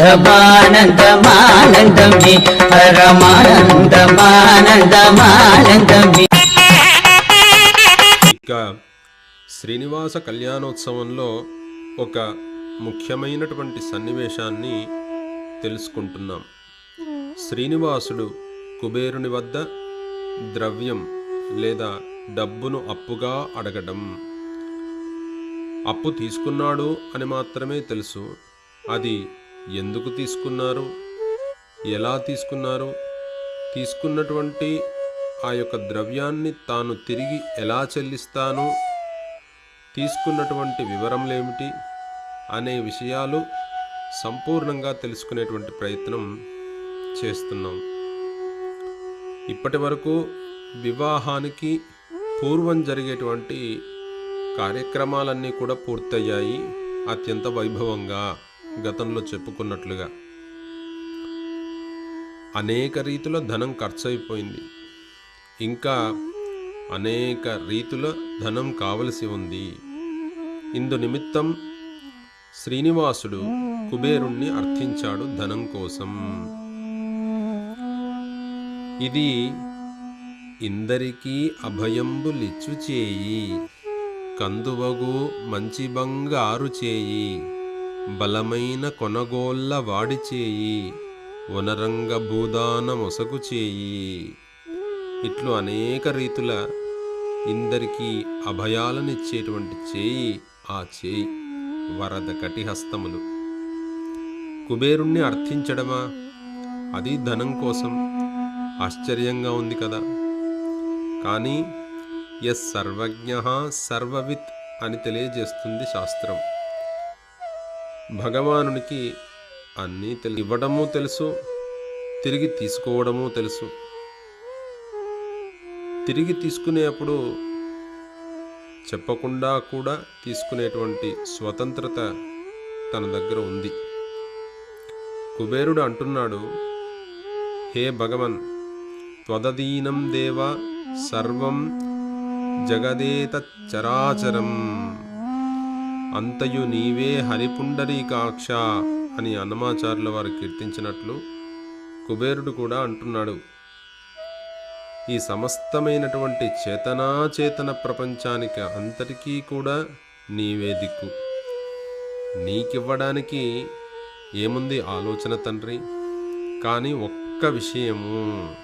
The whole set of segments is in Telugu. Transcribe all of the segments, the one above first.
పరమానందమానందమానందమే పరమానందమానందమానందమే. ఇక శ్రీనివాస కళ్యాణోత్సవంలో ఒక ముఖ్యమైనటువంటి సన్నివేశాన్ని తెలుసుకుంటున్నాం. శ్రీనివాసుడు కుబేరుని వద్ద ద్రవ్యం లేదా డబ్బును అప్పుగా అడగడం. అప్పు తీసుకున్నాడు అని మాత్రమే తెలుసు. అది ఎందుకు తీసుకున్నారు? ఎలా తీసుకున్నారు? తీసుకున్నటువంటి ఆ యొక్క ద్రవ్యాన్ని తాను తిరిగి ఎలా చెల్లిస్తాను? తీసుకున్నటువంటి వివరములేమిటి? అనే విషయాలు సంపూర్ణంగా తెలుసుకునేటువంటి ప్రయత్నం చేస్తున్నాం. ఇప్పటి వరకు వివాహానికి పూర్వం జరిగేటువంటి కార్యక్రమాలన్నీ కూడా పూర్తయ్యాయి అత్యంత వైభవంగా. గతంలో చెప్పుకున్నట్లుగా. అనేక రీతుల ధనం ఖర్చయిపోయింది. ఇంకా అనేక రీతుల ధనం కావలసి ఉంది. ఇందు నిమిత్తం శ్రీనివాసుడు కుబేరుణ్ణి అర్థించాడు ధనం కోసం. ఇది ఇందరికీ అభయంబులిచ్చు చేయి కందువగు మంచి బంగారు చేయి. బలమైన కొనగోళ్ళ వాడి చేయి వనరంగ భూదాన మొసగు చేయి. ఇట్లు అనేక రీతుల ఇందరికీ అభయాలనిచ్చేటువంటి చేయి ఆ చేయి వరద కటిహస్తములు. కుబేరుణ్ణి అర్థించడమా? అది ధనం కోసం ఆశ్చర్యంగా ఉంది కదా. కానీ ఎస్ సర్వజ్ఞ సర్వవిత్ అని తెలియజేస్తుంది శాస్త్రం. భగవానునికి అన్నీ తెలి ఇవ్వడము తెలుసు తిరిగి తీసుకోవడము తెలుసు. తిరిగి తీసుకునేప్పుడు చెప్పకుండా కూడా తీసుకునేటువంటి స్వతంత్రత తన దగ్గర ఉంది. కుబేరుడు అంటున్నాడు హే భగవన్ త్వదదీనం దేవ సర్వం జగదేత చరాచరం అంతయు నీవే హరిపుండరీకాక్ష అని అన్నమాచార్యుల వారు కీర్తించినట్లు కుబేరుడు కూడా అంటున్నాడు. ఈ సమస్తమైనటువంటి చేతనాచేతన ప్రపంచానికి అంతటికీ కూడా నీవే దిక్కు. నీకివ్వడానికి ఏముంది ఆలోచన తండ్రి? కానీ ఒక్క విషయము.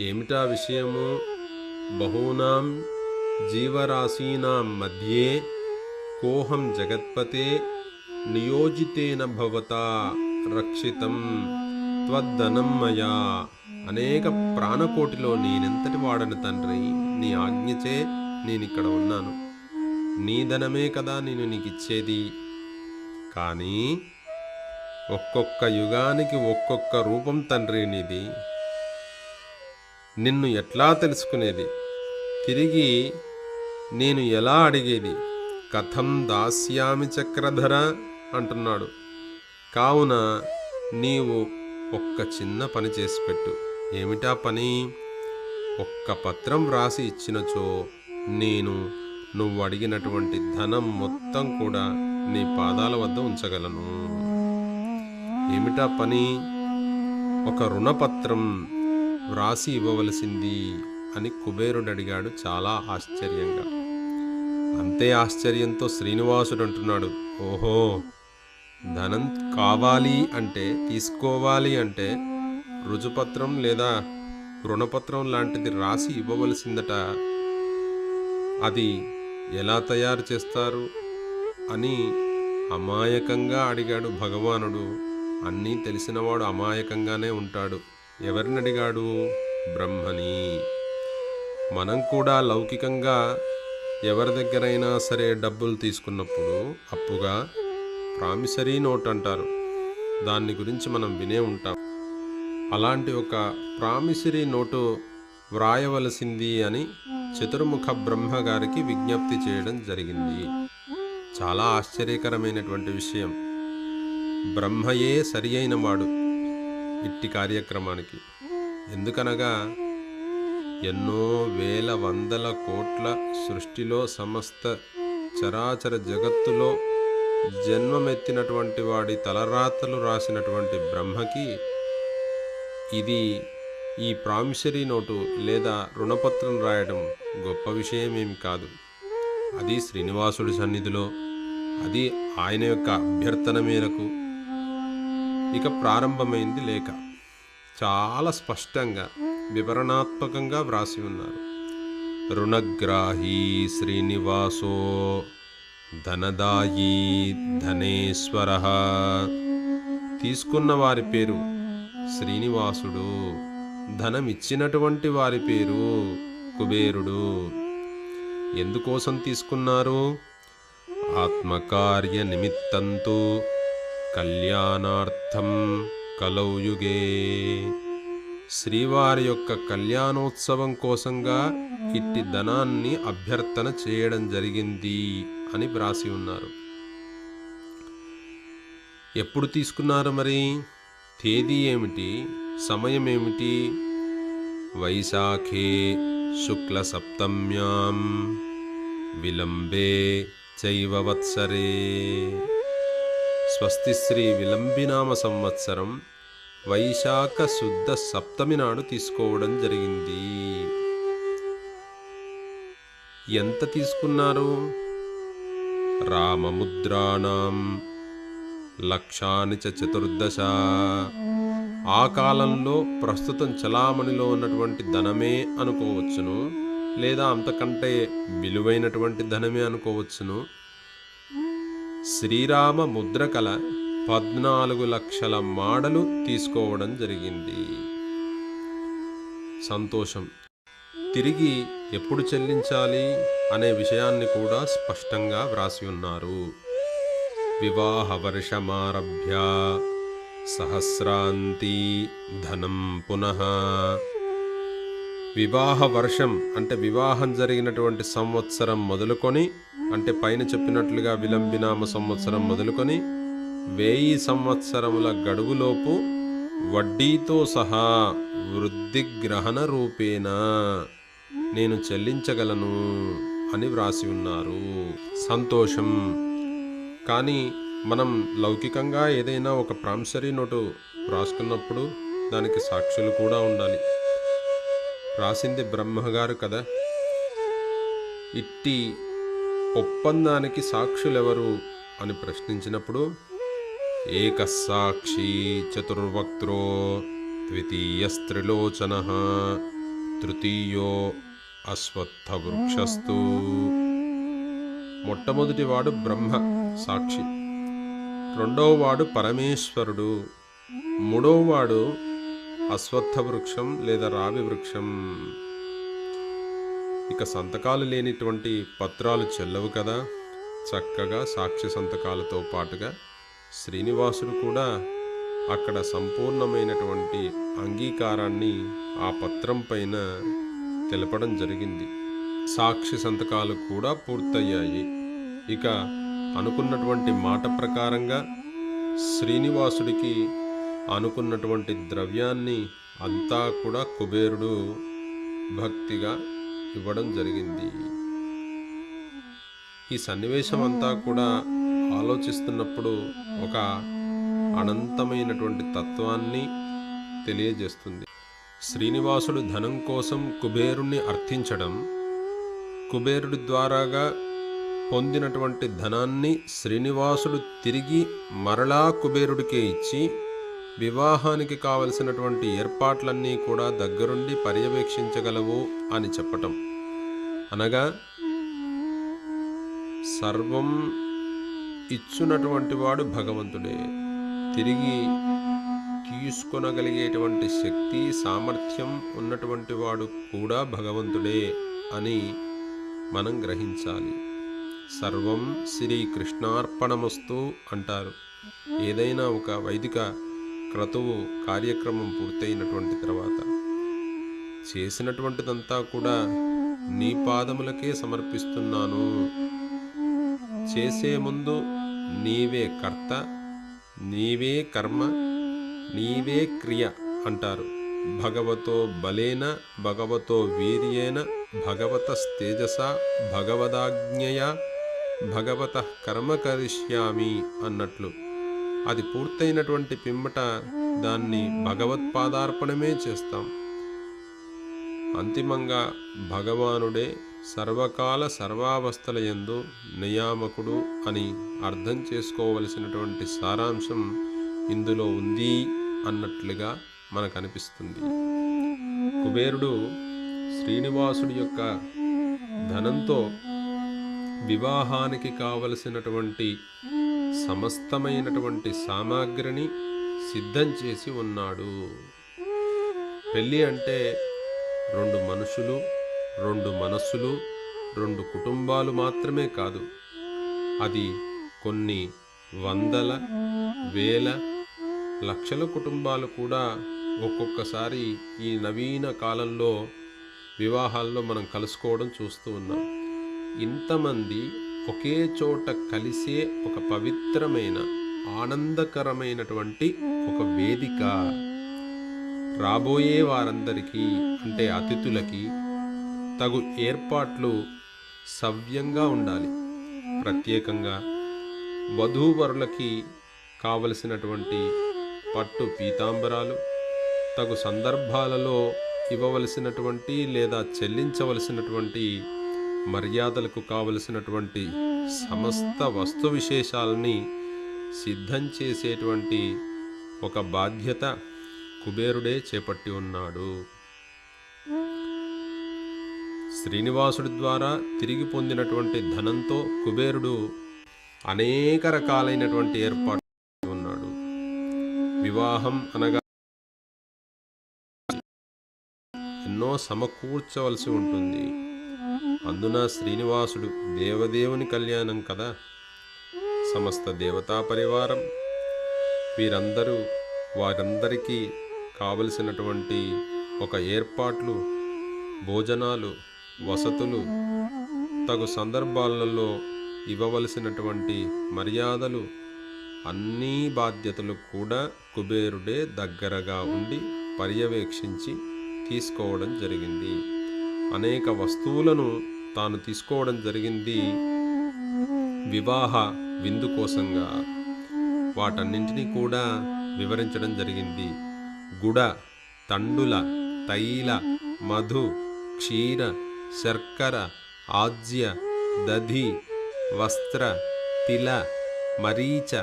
ఏమిటా విషయము? బహూనాం జీవరాశీనాం మధ్యే కోహం జగత్పతే నియోజితేన భవతా రక్షితం త్వద్దనం మయా. అనేక ప్రాణకోటిలో నేనెంతటి వాడను తండ్రి నీ ఆజ్ఞచే నేనిక్కడ ఉన్నాను. నీ ధనమే కదా నేను నీకు ఇచ్చేది కానీ ఒక్కొక్క యుగానికి ఒక్కొక్క రూపం తండ్రి నీది. నిన్ను ఎట్లా తెలుసుకునేది? తిరిగి నేను ఎలా అడిగేది? కథం దాస్యామి చక్రధర అంటున్నాడు. కావున నీవు ఒక్క చిన్న పని చేసి పెట్టు. ఏమిటా పని? ఒక్క పత్రం వ్రాసి ఇచ్చినచో నేను నువ్వు అడిగినటువంటి ధనం మొత్తం కూడా నీ పాదాల వద్ద ఉంచగలను. ఏమిటా పని? ఒక రుణపత్రం వ్రాసి ఇవ్వవలసింది అని కుబేరుడు అడిగాడు చాలా ఆశ్చర్యంగా. అంతే ఆశ్చర్యంతో శ్రీనివాసుడు అంటున్నాడు ఓహో ధనం కావాలి అంటే తీసుకోవాలి అంటే రుజుపత్రం లేదా రుణపత్రం లాంటిది రాసి ఇవ్వవలసిందట. అది ఎలా తయారు చేస్తారు? అని అమాయకంగా అడిగాడు భగవానుడు. అన్నీ తెలిసినవాడు అమాయకంగానే ఉంటాడు. ఎవరిని అడిగాడు బ్రహ్మని. మనం కూడా లౌకికంగా ఎవరి దగ్గరైనా సరే డబ్బులు తీసుకున్నప్పుడు అప్పుగా ప్రామిసరీ నోట్ అంటారు. దాన్ని గురించి మనం వినే ఉంటాం. అలాంటి ఒక ప్రామిసరీ నోటు వ్రాయవలసింది అని చతుర్ముఖ బ్రహ్మగారికి విజ్ఞప్తి చేయడం జరిగింది. చాలా ఆశ్చర్యకరమైనటువంటి విషయం. బ్రహ్మయే సరి అయినవాడు ఇట్టి కార్యక్రమానికి. ఎందుకనగా ఎన్నో వేల వందల కోట్ల సృష్టిలో సమస్త చరాచర జగత్తులో జన్మమెత్తినటువంటి వాడి తలరాతలు రాసినటువంటి బ్రహ్మకి ఇది ఈ ప్రామిసరీ నోటు లేదా రుణపత్రం రాయడం గొప్ప విషయమేమి కాదు. అది శ్రీనివాసుడి సన్నిధిలో అది ఆయన యొక్క అభ్యర్థన మేరకు ఇక ప్రారంభమైంది లేఖ. చాలా స్పష్టంగా వివరణాత్మకంగా వ్రాసి ఉన్నారు. రుణగ్రాహీ శ్రీనివాసో ధనదాయీ ధనేశ్వర. తీసుకున్న వారి పేరు శ్రీనివాసుడు ధనమిచ్చినటువంటి వారి పేరు కుబేరుడు. ఎందుకోసం తీసుకున్నారు? ఆత్మకార్య నిమిత్తంతో కళ్యాణార్థం కలౌయుగే. శ్రీవారి యొక్క కళ్యాణోత్సవం కోసంగా ఇట్టి ధనాన్ని అభ్యర్థన చేయడం జరిగింది అని వ్రాసి ఉన్నారు. ఎప్పుడు తీసుకున్నారు మరి? తేదీ ఏమిటి? సమయం ఏమిటి? వైశాఖే శుక్ల సప్తమ్యాం. విలంబే చైవవత్సరే స్వస్తి శ్రీ విలంబినామ సంవత్సరం వైశాఖ శుద్ధ సప్తమి నాడు తీసుకోవడం జరిగింది. ఎంత తీసుకున్నారు? రామముద్రాణం లక్షాని చ చతుర్దశ. ఆ కాలంలో ప్రస్తుతం చలామణిలో ఉన్నటువంటి ధనమే అనుకోవచ్చును లేదా అంతకంటే విలువైనటువంటి ధనమే అనుకోవచ్చును. శ్రీరామ ముద్రకళ పద్నాలుగు లక్షల మాడలు తీసుకోవడం జరిగింది. సంతోషం. తిరిగి ఎప్పుడు చెల్లించాలి అనే విషయాన్ని కూడా స్పష్టంగా వ్రాసి ఉన్నారు. వివాహ వర్షమారభ్య సహస్రాంతి ధనం పునః. వివాహ వర్షం అంటే వివాహం జరిగినటువంటి సంవత్సరం మొదలుకొని అంటే పైన చెప్పినట్లుగా విలంబినామ సంవత్సరం మొదలుకొని వెయ్యి సంవత్సరముల గడువులోపు వడ్డీతో సహా వృద్ధిగ్రహణ రూపేణ నేను చెల్లించగలను అని వ్రాసి ఉన్నారు. సంతోషం. కానీ మనం లౌకికంగా ఏదైనా ఒక ప్రామిసరీ నోటు రాసుకున్నప్పుడు దానికి సాక్షులు కూడా ఉండాలి. రాసింది బ్రహ్మగారు కదా. ఇట్టి ఒప్పందానికి సాక్షులెవరు అని ప్రశ్నించినప్పుడు ఏక సాక్షి చతుర్వక్త్రో ద్వితీయస్త్రిలోచన తృతీయో అశ్వత్థవృక్షస్తు మొట్టమొదటివాడు బ్రహ్మ సాక్షి రెండవవాడు పరమేశ్వరుడు మూడవవాడు అశ్వత్థ వృక్షం లేదా రావి వృక్షం. ఇక సంతకాలు లేనిటువంటి పత్రాలు చెల్లవు కదా చక్కగా సాక్షి సంతకాలతో పాటుగా శ్రీనివాసుడు కూడా అక్కడ సంపూర్ణమైనటువంటి అంగీకారాన్ని ఆ పత్రం పైన తెలపడం జరిగింది. సాక్షి సంతకాలు కూడా పూర్తయ్యాయి. ఇక అనుకున్నటువంటి మాట ప్రకారంగా శ్రీనివాసుడికి అనుకున్నటువంటి ద్రవ్యాన్ని అంతా కూడా కుబేరుడు భక్తిగా ఇవ్వడం జరిగింది. ఈ సన్నివేశం అంతా కూడా ఆలోచిస్తున్నప్పుడు ఒక అనంతమైనటువంటి తత్వాన్ని తెలియజేస్తుంది. శ్రీనివాసుడు ధనం కోసం కుబేరుణ్ణి అర్థించడం కుబేరుడి ద్వారాగా పొందినటువంటి ధనాన్ని శ్రీనివాసుడు తిరిగి మరలా కుబేరుడికే ఇచ్చి వివాహానికి కావలసినటువంటి ఏర్పాట్లన్నీ కూడా దగ్గరుండి పర్యవేక్షించగలవు అని చెప్పటం. అనగా సర్వం ఇచ్చునటువంటి వాడు భగవంతుడే. తిరిగి తీసుకొనగలిగేటువంటి శక్తి సామర్థ్యం ఉన్నటువంటి వాడు కూడా భగవంతుడే అని మనం గ్రహించాలి. సర్వం శ్రీ కృష్ణార్పణమస్తు అంటారు. ఏదైనా ఒక వైదిక క్రతువు కార్యక్రమం పూర్తయినటువంటి తర్వాత చేసినటువంటిదంతా కూడా నీ పాదములకే సమర్పిస్తున్నాను. చేసే ముందు నీవే కర్త నీవే కర్మ నీవే క్రియ అంటారు. భగవతో బలేన భగవతో వీర్యేన భగవత తేజస భగవదాజ్ఞయ భగవత కర్మ కరిష్యామి అన్నట్లు. అది పూర్తయినటువంటి పిమ్మట దాన్ని భగవత్పాదార్పణమే చేస్తాం. అంతిమంగా భగవానుడే సర్వకాల సర్వావస్థల యందు నియామకుడు అని అర్థం చేసుకోవలసినటువంటి సారాంశం ఇందులో ఉంది అన్నట్లుగా మనకు అనిపిస్తుంది కుబేరుడు శ్రీనివాసుడి యొక్క ధనంతో వివాహానికి కావలసినటువంటి సమస్తమైనటువంటి సామాగ్రిని సిద్ధం చేసి ఉన్నాడు. పెళ్ళి అంటే రెండు మనుషులు రెండు మనస్సులు రెండు కుటుంబాలు మాత్రమే కాదు. అది కొన్ని వందల వేల లక్షల కుటుంబాలు కూడా ఒక్కొక్కసారి ఈ నవీన కాలంలో వివాహాల్లో మనం కలుసుకోవడం చూస్తూ ఉన్నాం. ఇంతమంది ఒకే చోట కలిసే ఒక పవిత్రమైన ఆనందకరమైనటువంటి ఒక వేదిక రాబోయే వారందరికీ అంటే అతిథులకి తగు ఏర్పాట్లు సవ్యంగా ఉండాలి. ప్రత్యేకంగా వధూవరులకి కావలసినటువంటి పట్టు పీతాంబరాలు తగు సందర్భాలలో ఇవ్వవలసినటువంటి లేదా చెల్లించవలసినటువంటి మర్యాదలకు కావలసినటువంటి సమస్త వస్తు విశేషాలని సిద్ధం చేసేటువంటి ఒక బాధ్యత కుబేరుడే చేపట్టి ఉన్నాడు. శ్రీనివాసుడి ద్వారా తిరిగి పొందినటువంటి ధనంతో కుబేరుడు అనేక రకాలైనటువంటి ఏర్పాటు ఉన్నాడు వివాహం అనగా ఎన్నో సమకూర్చవలసి ఉంటుంది. అందున శ్రీనివాసుడు దేవదేవుని కళ్యాణం కదా? సమస్త దేవతా పరివారం వీరందరూ వారందరికీ కావలసినటువంటి ఒక ఏర్పాట్లు భోజనాలు వసతులు తగు సందర్భాలలో ఇవ్వవలసినటువంటి మర్యాదలు అన్నీ బాధ్యతలు కూడా కుబేరుడే దగ్గరగా ఉండి పర్యవేక్షించి తీసుకోవడం జరిగింది. అనేక వస్తువులను తాను తీసుకోవడం జరిగింది. వివాహ విందు కోసంగా వాటన్నింటినీ కూడా వివరించడం జరిగింది. గుడ తండుల తైల మధు క్షీర శర్కర ఆజ్య దధి వస్త్ర తిల మరీచ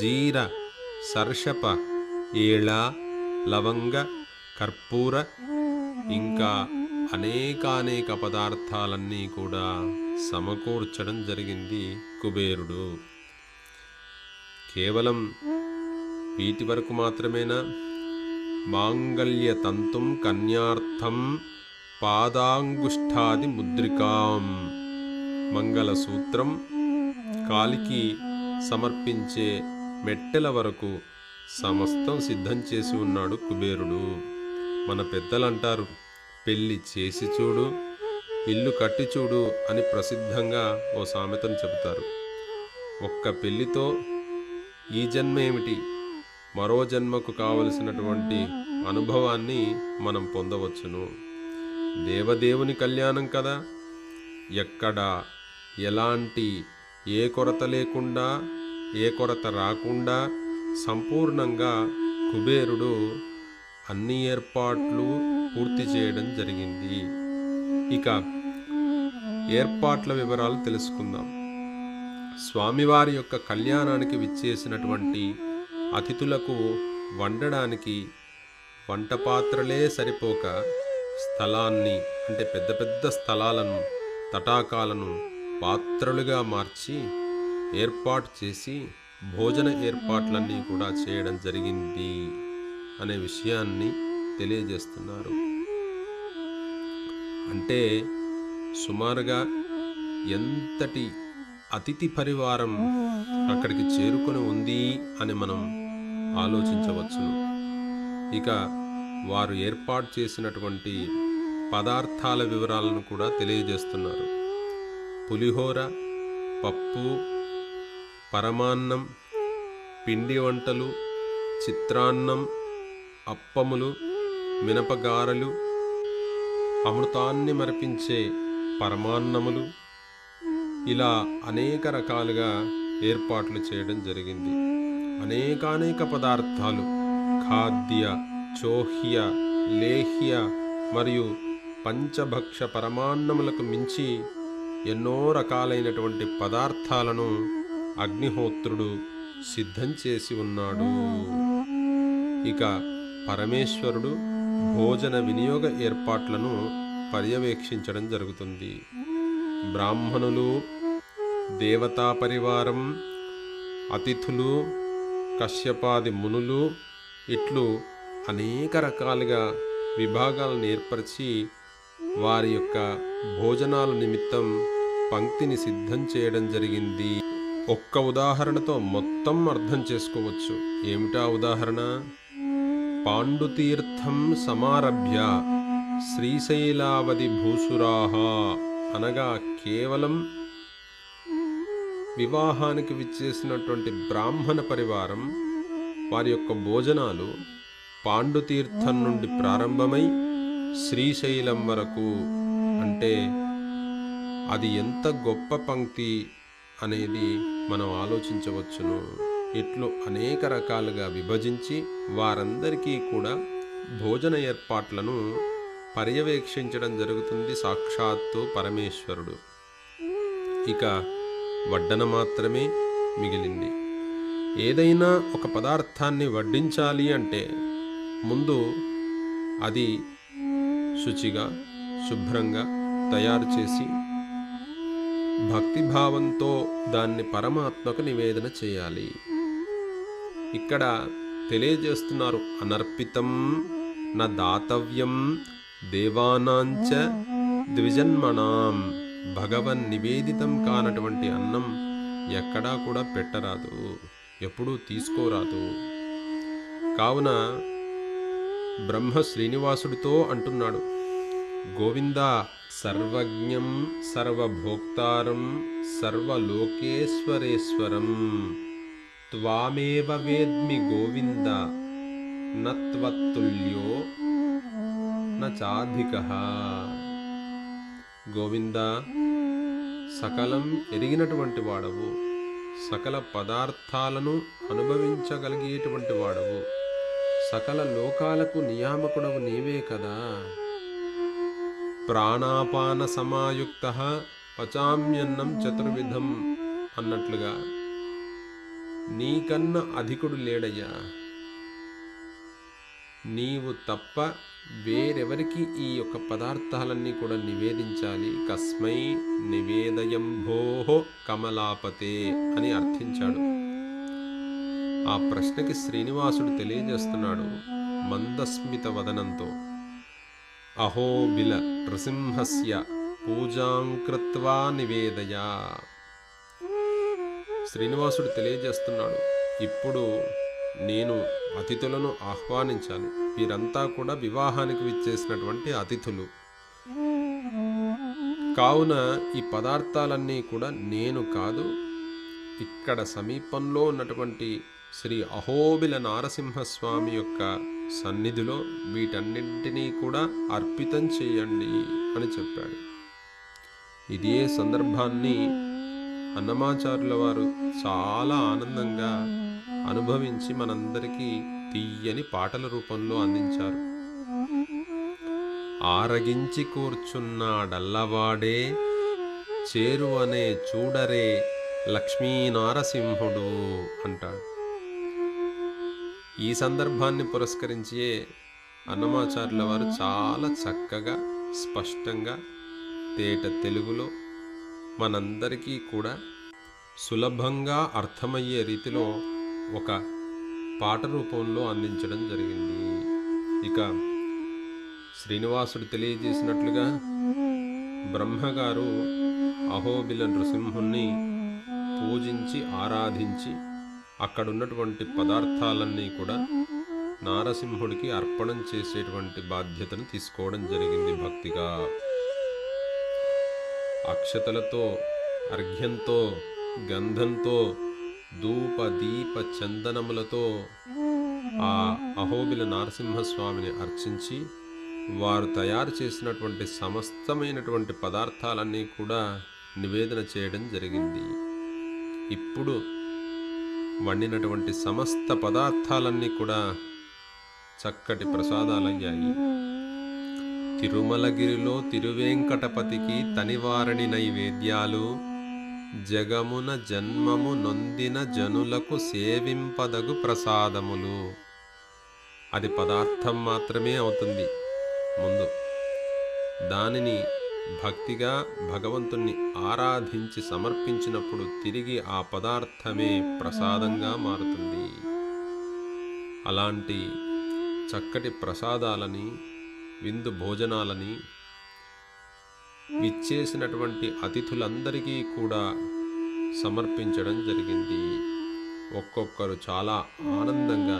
జీర సర్షప ఏళ లవంగ కర్పూర ఇంకా అనేకానేక పదార్థాలన్నీ కూడా సమకూర్చడం జరిగింది కుబేరుడు. కేవలం వీటి వరకు మాత్రమేనా? మాంగళ్య తంతుం కన్యార్థం పాదాంగుష్ఠాది ముద్రికాం మంగళసూత్రం కాలికి సమర్పించే మెట్టెల వరకు సమస్తం సిద్ధం చేసి ఉన్నాడు కుబేరుడు. మన పెద్దలు అంటారు పెళ్ళి చేసి చూడు ఇల్లు కట్టి చూడు అని ప్రసిద్ధంగా ఓ సామెతను చెబుతారు. ఒక్క పెళ్ళితో ఈ జన్మ ఏమిటి? మరో జన్మకు కావలసినటువంటి అనుభవాన్ని మనం పొందవచ్చును. దేవదేవుని కళ్యాణం కదా? ఎక్కడ? ఎలాంటి? ఏ కొరత లేకుండా? ఏ కొరత రాకుండా? సంపూర్ణంగా కుబేరుడు అన్ని ఏర్పాట్లు పూర్తి చేయడం జరిగింది. ఇక ఏర్పాట్ల వివరాలు తెలుసుకుందాం. స్వామివారి యొక్క కళ్యాణానికి విచ్చేసినటువంటి అతిథులకు వండడానికి వంట పాత్రలే సరిపోక స్థలాన్ని అంటే పెద్ద పెద్ద స్థలాలను తటాకాలను పాత్రలుగా మార్చి ఏర్పాటు చేసి భోజన ఏర్పాట్లన్నీ కూడా చేయడం జరిగింది అనే విషయాన్ని తెలియజేస్తున్నారు. అంటే సుమారుగా ఎంతటి అతిథి పరివారం అక్కడికి చేరుకొని ఉంది అని మనం ఆలోచించవచ్చును. ఇక వారు ఏర్పాటు చేసినటువంటి పదార్థాల వివరాలను కూడా తెలియజేస్తున్నారు. పులిహోర పప్పు పరమాన్నం పిండి వంటలు చిత్రాన్నం అప్పములు మినపగారలు అమృతాన్ని మరిపించే పరమాన్నములు ఇలా అనేక రకాలుగా ఏర్పాట్లు చేయడం జరిగింది. అనేకానేక పదార్థాలు ఖాద్య చోహ్య లేహ్య మరియు పంచభక్ష పరమాన్నములకు మించి ఎన్నో రకాలైనటువంటి పదార్థాలను అగ్నిహోత్రుడు సిద్ధం చేసి ఉన్నాడు. ఇక పరమేశ్వరుడు భోజన వినియోగ ఏర్పాట్లను పర్యవేక్షించడం జరుగుతుంది. బ్రాహ్మణులు దేవతా పరివారం అతిథులు కశ్యపాది మునులు ఇట్లు అనేక రకాలుగా విభాగాలను ఏర్పరిచి వారి యొక్క భోజనాల నిమిత్తం పంక్తిని సిద్ధం చేయడం జరిగింది. ఒక్క ఉదాహరణతో మొత్తం అర్థం చేసుకోవచ్చు. ఏమిటా ఉదాహరణ? పాండుతీర్థం సమారభ్య శ్రీశైలావధి భూసురాహ అనగా కేవలం వివాహానికి విచ్చేసినటువంటి బ్రాహ్మణ పరివారం వారి యొక్క భోజనాలు పాండుతీర్థం నుండి ప్రారంభమై శ్రీశైలం వరకు అంటే అది ఎంత గొప్ప పంక్తి అనేది మనం ఆలోచించవచ్చును. ఇట్లు అనేక రకాలుగా విభజించి వారందరికీ కూడా భోజన ఏర్పాట్లను పర్యవేక్షించడం జరుగుతుంది సాక్షాత్తు పరమేశ్వరుడు. ఇక వడ్డన మాత్రమే మిగిలింది. ఏదైనా ఒక పదార్థాన్ని వడ్డించాలి అంటే ముందు అది శుచిగా శుభ్రంగా తయారు చేసి భక్తిభావంతో దాన్ని పరమాత్మకు నివేదన చేయాలి. ఇక్కడ తెలియజేస్తున్నారు అనర్పితం నా దాతవ్యం దేవానాంచ ద్విజన్మణాం భగవన్ నివేదితం కానటువంటి అన్నం ఎక్కడా కూడా పెట్టరాదు ఎప్పుడూ తీసుకోరాదు. కావున బ్రహ్మ శ్రీనివాసుడితో అంటున్నాడు. గోవింద సర్వజ్ఞం సర్వభోక్తారం సర్వలోకేశ్వరేశ్వరం. త్వామేవ వేద్మి గోవింద నత్వత్తుల్యో నాధిక గోవింద సకలం ఎరిగినటువంటి వాడవు. సకల పదార్థాలను అనుభవించగలిగేటువంటి వాడవు. సకల లోకాలకు నియామకుడవు నీవే కదా. ప్రాణాపాన సమాయుక్త పచామ్యన్నం చతుర్విధం అన్నట్లుగా. నీకన్న అధికుడు లేడయ్యా. నీవు తప్ప వేరెవరికి ఈ యొక్క పదార్థాలన్నీ కూడా నివేదించాలి. కస్మై నివేదయంభోహో కమలాపతే అని అర్థించాడు. ఆ ప్రశ్నకి శ్రీనివాసుడు తెలియజేస్తున్నాడు మందస్మిత వదనంతో. అహో బిల నృసింహస్య పూజాం కృత్వా నివేదయా. శ్రీనివాసుడు తెలియజేస్తున్నాడు ఇప్పుడు నేను అతిథులను ఆహ్వానించాను. వీరంతా కూడా వివాహానికి విచ్చేసినటువంటి అతిథులు. కావున ఈ పదార్థాలన్నీ కూడా నేను కాదు ఇక్కడ సమీపంలో ఉన్నటువంటి శ్రీ అహోబిల నారసింహస్వామి యొక్క సన్నిధిలో వీటన్నింటినీ కూడా అర్పితం చేయండి అని చెప్పాడు. ఇదే సందర్భాన్ని అన్నమాచారుల వారు చాలా ఆనందంగా అనుభవించి మనందరికీ తీయని పాటల రూపంలో అందించారు. ఆరగించి కూర్చున్నాడల్లవాడే చేరువనే చూడరే లక్ష్మీనారసింహుడు అంటాడు. ఈ సందర్భాన్ని పురస్కరించే అన్నమాచార్యుల వారు చాలా చక్కగా స్పష్టంగా తేట తెలుగులో మనందరికీ కూడా సులభంగా అర్థమయ్యే రీతిలో ఒక పాట రూపంలో అందించడం జరిగింది. ఇక శ్రీనివాసుడు తెలియజేసినట్లుగా బ్రహ్మగారు అహోబిల నృసింహుణ్ణి పూజించి ఆరాధించి అక్కడున్నటువంటి పదార్థాలన్నీ కూడా నారసింహుడికి అర్పణం చేసేటువంటి బాధ్యతను తీసుకోవడం జరిగింది భక్తిగా. అక్షతలతో అర్ఘ్యంతో గంధంతో ధూప దీప చందనములతో ఆ అహోబిల నరసింహస్వామిని అర్చించి వారు తయారు చేసినటువంటి సమస్తమైనటువంటి పదార్థాలన్నీ కూడా నివేదన చేయడం జరిగింది. ఇప్పుడు వండినటువంటి సమస్త పదార్థాలన్నీ కూడా చక్కటి ప్రసాదాలయ్యాయి. తిరుమలగిరిలో తిరువేంకటపతికి తనివారణి నైవేద్యాలు జగమున జన్మము నొందిన జనులకు సేవింపదగు ప్రసాదములు. అది పదార్థం మాత్రమే అవుతుంది. ముందు దానిని భక్తిగా భగవంతుణ్ణి ఆరాధించి సమర్పించినప్పుడు తిరిగి ఆ పదార్థమే ప్రసాదంగా మారుతుంది. అలాంటి చక్కటి ప్రసాదాలని విందు భోజనాలని విచ్చేసినటువంటి అతిథులందరికీ కూడా సమర్పించడం జరిగింది. ఒక్కొక్కరు చాలా ఆనందంగా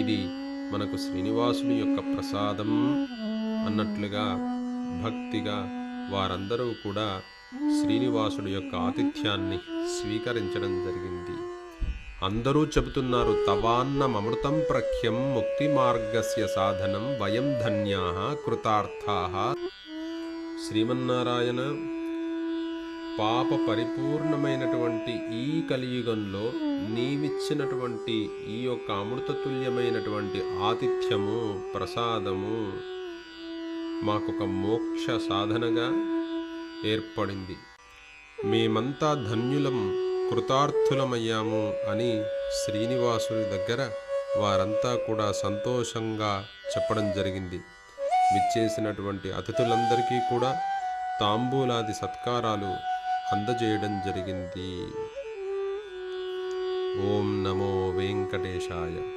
ఇది మనకు శ్రీనివాసుని యొక్క ప్రసాదం అన్నట్లుగా భక్తిగా వారందరూ కూడా శ్రీనివాసుడి యొక్క ఆతిథ్యాన్ని స్వీకరించడం జరిగింది. అందరూ చెబుతున్నారు తవాన్నమృతం ప్రఖ్యం ముక్తి మార్గస్య సాధనం వయం ధన్యా కృతార్థా. శ్రీమన్నారాయణ పాప పరిపూర్ణమైనటువంటి ఈ కలియుగంలో నీవిచ్చినటువంటి ఈ యొక్క అమృతతుల్యమైనటువంటి ఆతిథ్యము ప్రసాదము మాకొక మోక్ష సాధనగా ఏర్పడింది. మేమంతా ధన్యులం కృతార్థులమయ్యాము అని శ్రీనివాసుని దగ్గర వారంతా కూడా సంతోషంగా చెప్పడం జరిగింది. విచ్చేసినటువంటి అతిథులందరికీ కూడా తాంబూలాది సత్కారాలు అందజేయడం జరిగింది. ఓం నమో వెంకటేశాయ.